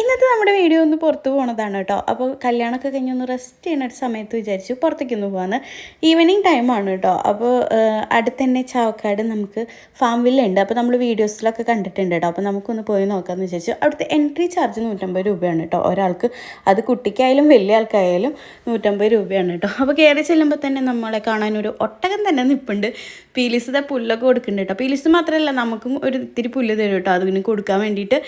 ഇന്നത്തെ നമ്മുടെ വീഡിയോ ഒന്ന് പുറത്ത് പോണതാണ് കേട്ടോ. അപ്പോൾ കല്യാണമൊക്കെ കഴിഞ്ഞ് ഒന്ന് റെസ്റ്റ് ചെയ്യുന്ന ഒരു സമയത്ത് വിചാരിച്ചു പുറത്തേക്ക് ഒന്ന് പോകാമെന്ന് ഈവനിങ് ടൈമാണ് കേട്ടോ. അപ്പോൾ അടുത്ത് തന്നെ ചാവക്കാട് നമുക്ക് ഫാം വില്ലുണ്ട് അപ്പോൾ നമ്മൾ വീഡിയോസിലൊക്കെ കണ്ടിട്ടുണ്ട് കേട്ടോ. അപ്പോൾ നമുക്കൊന്ന് പോയി നോക്കാമെന്ന് വിചാരിച്ചു. അവിടുത്തെ എൻട്രി ചാർജ് നൂറ്റമ്പത് രൂപയാണ് കേട്ടോ. ഒരാൾക്ക് അത് കുട്ടിക്കായാലും വലിയ ആൾക്കായാലും നൂറ്റമ്പത് രൂപയാണ് കേട്ടോ. അപ്പോൾ കയറി ചെല്ലുമ്പോൾ തന്നെ നമ്മളെ കാണാൻ ഒരു ഒട്ടകം തന്നെ നിൽപ്പുണ്ട് പീലിസിത പുല്ലൊക്കെ കൊടുക്കുന്നുണ്ട് കേട്ടോ. പീലിസ് മാത്രമല്ല നമുക്കും ഒരു ഇത്തിരി പുല്ല് തരും കേട്ടോ. അതിന് കൊടുക്കാൻ വേണ്ടിയിട്ട്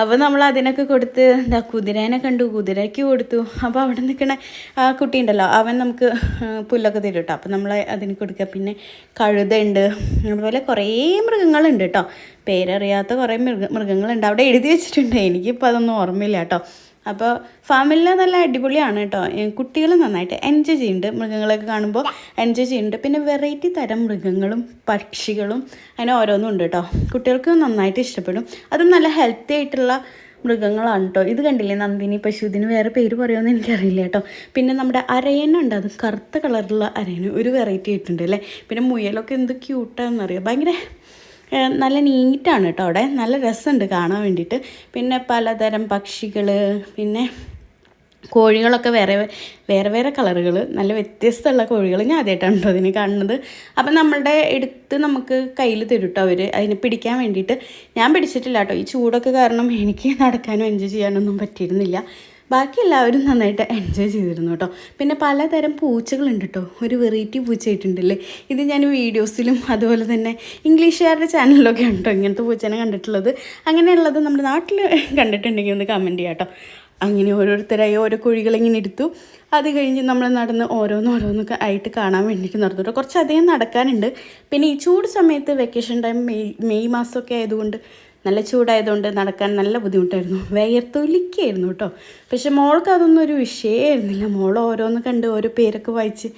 അപ്പോൾ നമ്മൾ അതിനൊക്കെ കൊടുത്ത് എന്താ കുതിരേനെ കണ്ടു കുതിരയ്ക്ക് കൊടുത്തു. അപ്പോൾ അവിടെ നിൽക്കണ ആ കുട്ടി ഉണ്ടല്ലോ അവൻ നമുക്ക് പുല്ലൊക്കെ തരും കേട്ടോ. അപ്പോൾ നമ്മൾ അതിന് കൊടുക്കുക. പിന്നെ കഴുതയുണ്ട്. അതുപോലെ കുറേ മൃഗങ്ങളുണ്ട് കേട്ടോ. പേരറിയാത്ത കുറേ മൃഗ മൃഗങ്ങളുണ്ട്. അവിടെ എഴുതി വെച്ചിട്ടുണ്ട്. എനിക്കിപ്പോൾ അതൊന്നും ഓർമ്മയില്ല കേട്ടോ. അപ്പോൾ ഫാമിലി നല്ല അടിപൊളിയാണ് കേട്ടോ കുട്ടികൾ നന്നായിട്ട് എൻജോയ് ചെയ്യുന്നുണ്ട്. മൃഗങ്ങളൊക്കെ കാണുമ്പോൾ എൻജോയ് ചെയ്യുന്നുണ്ട്. പിന്നെ വെറൈറ്റി തരം മൃഗങ്ങളും പക്ഷികളും അങ്ങനെ ഓരോന്നും ഉണ്ട് കേട്ടോ കുട്ടികൾക്ക് നന്നായിട്ട് ഇഷ്ടപ്പെടും. അതും നല്ല ഹെൽത്തി ആയിട്ടുള്ള മൃഗങ്ങളാണ് കേട്ടോ ഇത് കണ്ടില്ലേ നന്ദിനി പശു? ഇതിന് വേറെ പേര് പറയുമെന്ന് എനിക്കറിയില്ല കേട്ടോ പിന്നെ നമ്മുടെ അരയനുണ്ട് അത് കറുത്ത കളറുള്ള അരയന് ഒരു വെറൈറ്റി ആയിട്ടുണ്ട് അല്ലേ? പിന്നെ മുയലൊക്കെ എന്ത് ക്യൂട്ടാണെന്നറിയാം ഭയങ്കര നല്ല നീറ്റാണ് കേട്ടോ അവിടെ. നല്ല രസമുണ്ട് കാണാൻ വേണ്ടിയിട്ട് പിന്നെ പലതരം പക്ഷികൾ പിന്നെ കോഴികളൊക്കെ വേറെ വേറെ വേറെ കളറുകൾ നല്ല വ്യത്യസ്തമുള്ള കോഴികൾ ഞാൻ ആദ്യമായിട്ടാണ് കേട്ടോ അതിന് കാണുന്നത്. അപ്പം നമ്മളുടെ എടുത്ത് നമുക്ക് കയ്യിൽ തരും കേട്ടോ അവർ അതിനെ പിടിക്കാൻ വേണ്ടിയിട്ട്. ഞാൻ പിടിച്ചിട്ടില്ല കേട്ടോ ഈ ചൂടൊക്കെ കാരണം എനിക്ക് നടക്കാനും എൻജോയ് ചെയ്യാനൊന്നും പറ്റിയിരുന്നില്ല. ബാക്കി എല്ലാവരും നന്നായിട്ട് എൻജോയ് ചെയ്തിരുന്നു കേട്ടോ. പിന്നെ പലതരം പൂച്ചകളുണ്ട് കേട്ടോ ഒരു വെറൈറ്റി പൂച്ചയായിട്ടുണ്ടല്ലേ. ഇത് ഞാൻ വീഡിയോസിലും അതുപോലെ തന്നെ ഇംഗ്ലീഷുകാരുടെ ചാനലിലൊക്കെ ഉണ്ടോ ഇങ്ങനത്തെ പൂച്ചനെ കണ്ടിട്ടുള്ളത്. അങ്ങനെയുള്ളത് നമ്മുടെ നാട്ടിൽ കണ്ടിട്ടുണ്ടെങ്കിൽ ഒന്ന് കമന്റ് ചെയ്യാം കേട്ടോ. അങ്ങനെ ഓരോരുത്തരായി ഓരോ കുഴികളിങ്ങനെ എടുത്തു. അത് കഴിഞ്ഞ് നമ്മൾ നടന്ന് ഓരോന്നോരോന്നൊക്കെ ആയിട്ട് കാണാൻ വേണ്ടിയിട്ട് നടന്നു കേട്ടോ കുറച്ചധികം നടക്കാനുണ്ട്. പിന്നെ ഈ ചൂട് സമയത്ത് വെക്കേഷൻ ടൈം മെയ് മെയ് മാസമൊക്കെ ആയതുകൊണ്ട് നല്ല ചൂടായതുകൊണ്ട് നടക്കാൻ നല്ല ബുദ്ധിമുട്ടായിരുന്നു. വിയർത്തൊലിക്കായിരുന്നു കേട്ടോ. പക്ഷെ മോൾക്ക് അതൊന്നും ഒരു വിഷയമായിരുന്നില്ല മോൾ ഓരോന്ന് കണ്ട് ഓരോ പേരൊക്കെ വായിച്ച്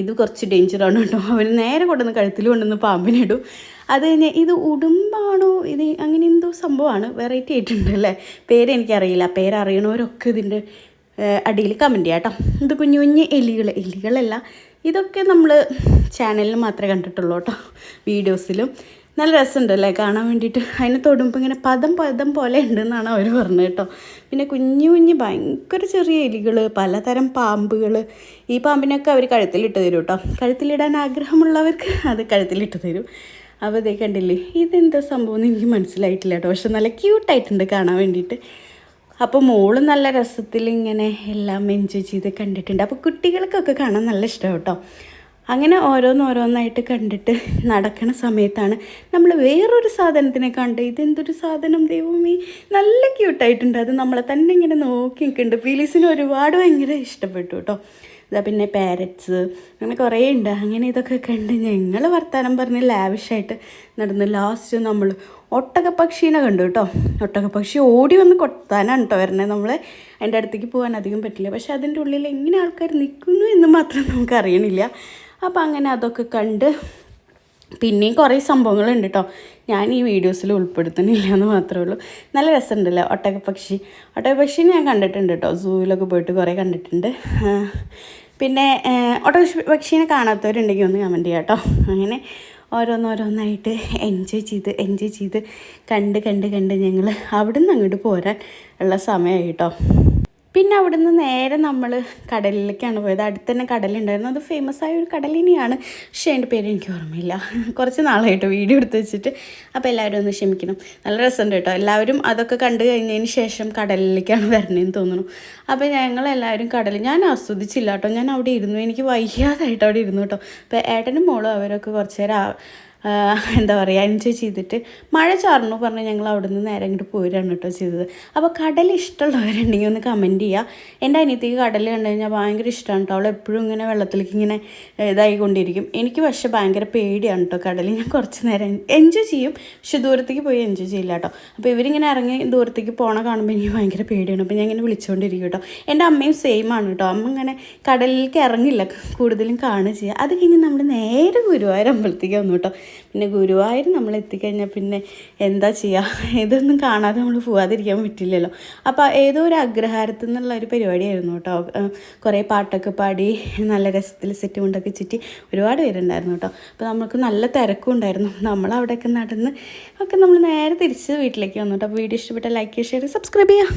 ഇത് കുറച്ച് ഡേഞ്ചറാണ് കേട്ടോ. അവർ നേരെ കൊണ്ടുവന്ന് കഴുത്തിൽ കൊണ്ടുവന്ന് പാമ്പിനിടും അത് കഴിഞ്ഞ് ഇത് ഉടുമ്പാണോ? ഇത് അങ്ങനെ എന്തോ സംഭവമാണ്. വെറൈറ്റി ആയിട്ടുണ്ട് അല്ലേ? പേര് എനിക്കറിയില്ല. പേരറിയണവരൊക്കെ ഇതിന്റെ അടിയിൽ കമന്റ് ചെയ്യാം കേട്ടോ. ഇത് കുഞ്ഞു കുഞ്ഞ് എലികൾ എലികളല്ല. ഇതൊക്കെ നമ്മൾ ചാനലിൽ മാത്രമേ കണ്ടിട്ടുള്ളൂ കേട്ടോ. വീഡിയോസിലും നല്ല രസമുണ്ടല്ലേ കാണാൻ വേണ്ടിയിട്ട്. അതിനെ തൊടുമ്പോൾ ഇങ്ങനെ പദം പദം പോലെ ഉണ്ടെന്നാണ് അവർ പറഞ്ഞത് കേട്ടോ. പിന്നെ കുഞ്ഞു കുഞ്ഞു ഭയങ്കര ചെറിയ എലികൾ പലതരം പാമ്പുകൾ ഈ പാമ്പിനൊക്കെ അവർ കഴുത്തിലിട്ട് തരും കേട്ടോ. കഴുത്തിലിടാൻ ആഗ്രഹമുള്ളവർക്ക് അത് കഴുത്തിലിട്ട് തരും. അപ്പോൾ ഇതേ കണ്ടില്ലേ? ഇതെന്താ സംഭവം എന്ന് എനിക്ക് മനസ്സിലായിട്ടില്ല കേട്ടോ. പക്ഷെ നല്ല ക്യൂട്ടായിട്ടുണ്ട് കാണാൻ വേണ്ടിയിട്ട്. അപ്പോൾ മോൾ നല്ല രസത്തിൽ ഇങ്ങനെ എല്ലാം എൻജോയ് ചെയ്ത് കണ്ടിട്ടുണ്ട്. അപ്പോൾ കുട്ടികൾക്കൊക്കെ കാണാൻ നല്ല ഇഷ്ടം കേട്ടോ. അങ്ങനെ ഓരോന്നോരോന്നായിട്ട് കണ്ടിട്ട് നടക്കണ സമയത്താണ് നമ്മൾ വേറൊരു സാധനത്തിനെ കണ്ട് ഇതെന്തൊരു സാധനം ദൈവമേ നല്ല ക്യൂട്ടായിട്ടുണ്ട് അത് നമ്മളെ തന്നെ ഇങ്ങനെ നോക്കി നിൽക്കുന്നുണ്ട് ഫീലീസിന് ഒരുപാട് ഭയങ്കര ഇഷ്ടപ്പെട്ടു കേട്ടോ. ഇതാ പിന്നെ പാരറ്റ്സ് അങ്ങനെ കുറേ ഉണ്ട്. അങ്ങനെ ഇതൊക്കെ കണ്ട് ഞങ്ങൾ വർത്തമാനം പറഞ്ഞ് ലാവിഷായിട്ട് നടന്ന് ലാസ്റ്റ് നമ്മൾ ഒട്ടകപ്പക്ഷീനെ കണ്ടു കേട്ടോ. ഒട്ടകപ്പക്ഷി ഓടി വന്ന് കൊത്താനാണ് കേട്ടോ വരണേ. നമ്മൾ അതിന്റെ അടുത്തേക്ക് പോകാൻ അധികം പറ്റില്ല. പക്ഷെ അതിന്റെ ഉള്ളിൽ എങ്ങനെ ആൾക്കാർ നിൽക്കുന്നു എന്ന് മാത്രം നമുക്ക് അറിയണില്ല. അപ്പോൾ അങ്ങനെ അതൊക്കെ കണ്ട് പിന്നെയും കുറേ സംഭവങ്ങളുണ്ട് കേട്ടോ ഞാൻ ഈ വീഡിയോസിൽ ഉൾപ്പെടുത്തുന്നില്ല എന്ന് മാത്രമേ ഉള്ളൂ. നല്ല രസമുണ്ടല്ലോ ഒട്ടകപ്പക്ഷി ഒട്ടകപ്പക്ഷീനെ ഞാൻ കണ്ടിട്ടുണ്ട് കേട്ടോ. സൂവിലൊക്കെ പോയിട്ട് കുറേ കണ്ടിട്ടുണ്ട്. പിന്നെ ഒട്ടക പക്ഷീനെ കാണാത്തവരുണ്ടെങ്കിൽ ഒന്ന് കമന്റ് ചെയ്യാം കേട്ടോ. അങ്ങനെ ഓരോന്നോരോന്നായിട്ട് എൻജോയ് ചെയ്ത് എൻജോയ് ചെയ്ത് കണ്ട് കണ്ട് കണ്ട് ഞങ്ങൾ അവിടെ നിന്ന് അങ്ങോട്ട് പോരാൻ ഉള്ള സമയമായി കേട്ടോ. പിന്നെ അവിടുന്ന് നേരെ നമ്മൾ കടലിലേക്കാണ് പോയത്. അടുത്ത് തന്നെ കടലുണ്ടായിരുന്നു. അത് ഫേമസ് ആയ ഒരു കടലിനെയാണ്. പക്ഷേ എന്റെ പേര് എനിക്ക് ഓർമ്മയില്ല. കുറച്ച് നാളായിട്ട് വീഡിയോ എടുത്ത് വെച്ചിട്ട്. അപ്പോൾ എല്ലാവരും ഒന്ന് ക്ഷമിക്കണം. നല്ല രസമുണ്ട് കേട്ടോ. എല്ലാവരും അതൊക്കെ കണ്ടു കഴിഞ്ഞതിന് ശേഷം കടലിലേക്കാണ് വരണേന്ന് തോന്നുന്നു. അപ്പോൾ ഞങ്ങൾ ഞങ്ങളെല്ലാവരും കടൽ ഞാൻ ആസ്വദിച്ചില്ല കേട്ടോ. ഞാൻ അവിടെ ഇരുന്നു. എനിക്ക് വയ്യാതായിട്ട് അവിടെ ഇരുന്നു കേട്ടോ. അപ്പോൾ ഏട്ടനും മോളും അവരൊക്കെ കുറച്ച് നേരം എന്താ പറയുക എൻജോയ് ചെയ്തിട്ട് മഴ ചാർന്നു പറഞ്ഞ് ഞങ്ങൾ അവിടെ നിന്ന് നേരെ ഇങ്ങോട്ട് പോരാണ് കേട്ടോ ചെയ്തത്. അപ്പോൾ കടൽ ഇഷ്ടമുള്ളവരുണ്ടെങ്കിൽ ഒന്ന് കമന്റ് ചെയ്യുക എന്റെ അനിയത്തിക്ക് കടൽ കണ്ടു കഴിഞ്ഞാൽ ഭയങ്കര ഇഷ്ടമാണ് കേട്ടോ. അവൾ എപ്പോഴും ഇങ്ങനെ വെള്ളത്തിലേക്ക് ഇങ്ങനെ ഇതായിക്കൊണ്ടിരിക്കും എനിക്ക് പക്ഷേ ഭയങ്കര പേടിയാണ് കേട്ടോ കടൽ. ഞാൻ കുറച്ച് നേരം എൻജോയ് ചെയ്യും. പക്ഷെ ദൂരത്തേക്ക് പോയി എൻജോയ് ചെയ്യില്ല കേട്ടോ. അപ്പോൾ ഇവരിങ്ങനെ ഇറങ്ങി ദൂരത്തേക്ക് പോണ കാണുമ്പോൾ എനിക്ക് ഭയങ്കര പേടിയാണ്. അപ്പോൾ ഞാൻ ഇങ്ങനെ വിളിച്ചുകൊണ്ടിരിക്കും കേട്ടോ. എന്റെ അമ്മയും സെയിം ആണ് കേട്ടോ. അമ്മ ഇങ്ങനെ കടലിലേക്ക് ഇറങ്ങില്ല. കൂടുതലും കാണുക ചെയ്യുക അത് കഴിഞ്ഞ് നമ്മൾ നേരെ ഗുരുവായൂർ അമ്പലത്തേക്ക് വന്നു കേട്ടോ. പിന്നെ ഗുരുവായൂർ നമ്മൾ എത്തിക്കഴിഞ്ഞാൽ പിന്നെ എന്താ ചെയ്യുക ഇതൊന്നും കാണാതെ നമ്മൾ പോവാതിരിക്കാൻ പറ്റില്ലല്ലോ. അപ്പോൾ ഏതോ ഒരു അഗ്രഹാരത്തിൽ നിന്നുള്ള ഒരു പരിപാടിയായിരുന്നു കേട്ടോ. കുറേ പാട്ടൊക്കെ പാടി നല്ല രസത്തിൽ സെറ്റ് കൊണ്ടൊക്കെ ചുറ്റി ഒരുപാട് പേരുണ്ടായിരുന്നു കേട്ടോ. അപ്പോൾ നമുക്ക് നല്ല തിരക്കും ഉണ്ടായിരുന്നു. നമ്മൾ അവിടെയൊക്കെ നടന്ന് ഒക്കെ നമ്മൾ നേരെ തിരിച്ച് വീട്ടിലേക്ക് വന്നു കേട്ടോ. വീഡിയോ ഇഷ്ടപ്പെട്ട ലൈക്ക് ഷെയർ സബ്സ്ക്രൈബ് ചെയ്യുക